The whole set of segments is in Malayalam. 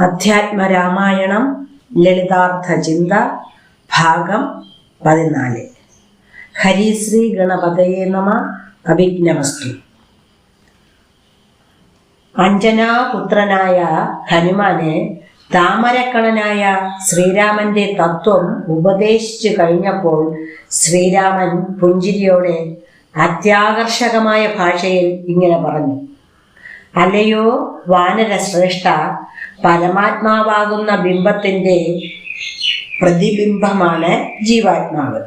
അധ്യാത്മരാമായണം ലളിതാർത്ഥ ചിന്ത ഭാഗം പതിനാല്. ഹരിശ്രീ ഗണപതയെ നമ അഭിജ്ഞമസ്തു. അഞ്ജനാപുത്രനായ ഹനുമാനെ താമരക്കണനായ ശ്രീരാമന്റെ തത്വം ഉപദേശിച്ചു കഴിഞ്ഞപ്പോൾ ശ്രീരാമൻ പുഞ്ചിരിയോടെ അത്യാകർഷകമായ ഭാഷയിൽ ഇങ്ങനെ പറഞ്ഞു. അല്ലയോ വാനരശ്രേഷ്ഠ പരമാത്മാവാകുന്ന ബിംബത്തിന്റെ പ്രതിബിംബമാണ് ജീവാത്മാവ്.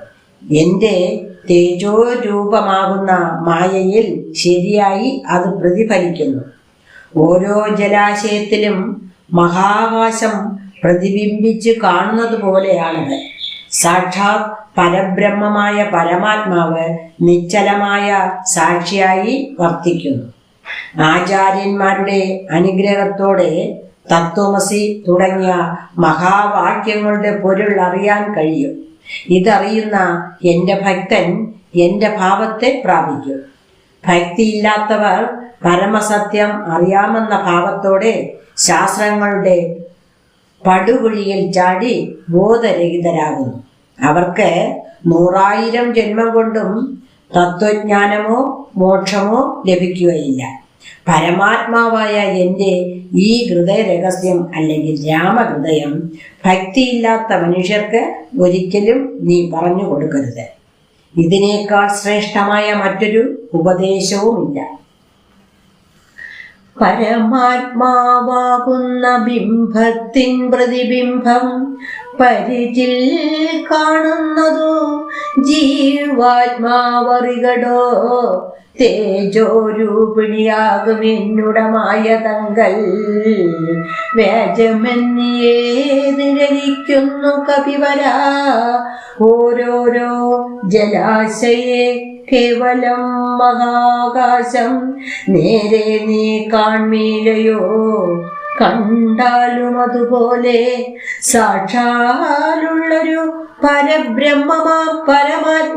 എന്റെ തേജോ രൂപമാകുന്ന മായയിൽ ശരിയായി അത് പ്രതിഫലിക്കുന്നു. ഓരോ ജലാശയത്തിലും മഹാകാശം പ്രതിബിംബിച്ച് കാണുന്നത് പോലെയാണത്. സാക്ഷാത് പരബ്രഹ്മമായ പരമാത്മാവ് നിശ്ചലമായ സാക്ഷിയായി വർത്തിക്കുന്നു. ആചാര്യന്മാരുടെ അനുഗ്രഹത്തോടെ തത്വമസി തുടങ്ങിയ മഹാവാക്യങ്ങളുടെ പൊരുൾ അറിയാൻ കഴിയും. ഇതറിയുന്ന എന്റെ ഭക്തൻ എന്റെ ഭാവത്തെ പ്രാപിക്കും. ഭക്തിയില്ലാത്തവർ പരമസത്യം അറിയാമെന്ന ഭാവത്തോടെ ശാസ്ത്രങ്ങളുടെ പടുകുഴിയിൽ ചാടി ബോധരഹിതരാകുന്നു. അവർക്ക് നൂറായിരം ജന്മം കൊണ്ടും തത്വജ്ഞാനമോ മോക്ഷമോ ലഭിക്കുകയില്ല. പരമാത്മാവായ എന്റെ ഈ ഹൃദയ രഹസ്യം അല്ലെങ്കിൽ രാമഹൃദയം ഭക്തിയില്ലാത്ത മനുഷ്യർക്ക് ഒരിക്കലും നീ പറഞ്ഞു കൊടുക്കരുത്. ഇതിനേക്കാൾ ശ്രേഷ്ഠമായ മറ്റൊരു ഉപദേശവുമില്ല. പരമാത്മാവാകുന്ന ബിംബത്തിൻ പ്രതിബിംബം പരിചിൽ കാണുന്നതു ജീവാത്മാവറികടോ. തേജോരൂപിണിയാകും എന്നുടമായ തങ്കൽ. വ്യാജമെന്നിയേതിരലിക്കുന്നു കപിവര. ഓരോരോ ജലാശയെ കേവലം മഹാകാശം. നേരെ നീ കാൺമീലയോ കണ്ടാലും അതുപോലെ സാക്ഷാലുള്ളൊരു പരബ്രഹ്മമാ പരമാത്മാ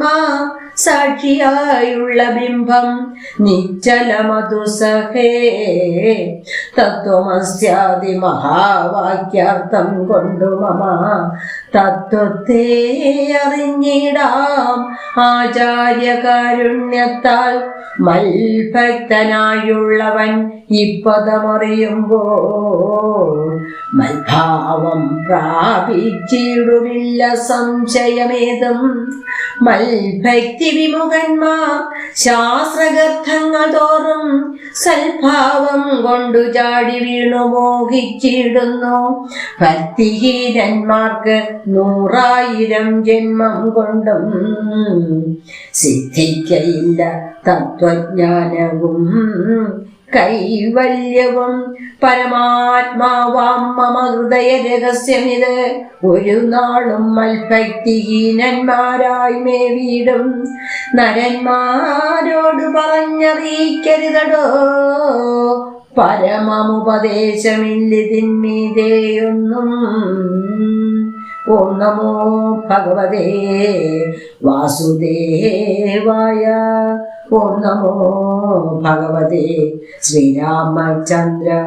സാക്ഷിയായുള്ള ബിംബം നിശ്ചലമതു സഹേ തത്വമസ്യാദി മഹാവാക്യാർത്ഥം കൊണ്ടു മമ തത്വത്തെ അറിഞ്ഞിടാം. ആചാര്യകാരുണ്യത്താൽ മൽഭക്തനായുള്ളവൻ ഇപ്പതമറിയുമ്പോൾ മൽഭാവം പ്രാപിച്ചിടുമില്ല സംശയമേതും. മൽഭക്തി വിമുഖന്മാർ ശാസ്ത്രഗർത്ഥങ്ങൾ തോറും സൽഭാവം കൊണ്ടു ചാടി വീണു മോഹിച്ചിടുന്നു. ഭക്തിഹീനന്മാർക്ക് നൂറായിരം ജന്മം കൊണ്ടും സിദ്ധിക്കയില്ല തത്വജ്ഞാനവും. കൈവല്യവും പരമാത്മാവാം മമ ഹൃദയ രഹസ്യമിത് ഒരു നാളും മൽഭക്തിഹീനന്മാരായി മേ വീടും നരന്മാരോട് പറഞ്ഞറിയിക്കരുതടോ. പരമമുപദേശമില്ലിതിന്മീതേയൊന്നും ഓം നമോ ഭഗവതേ വാസുദേവായ ഓം നമോ ഭഗവതേ ശ്രീരാമചന്ദ്രായ.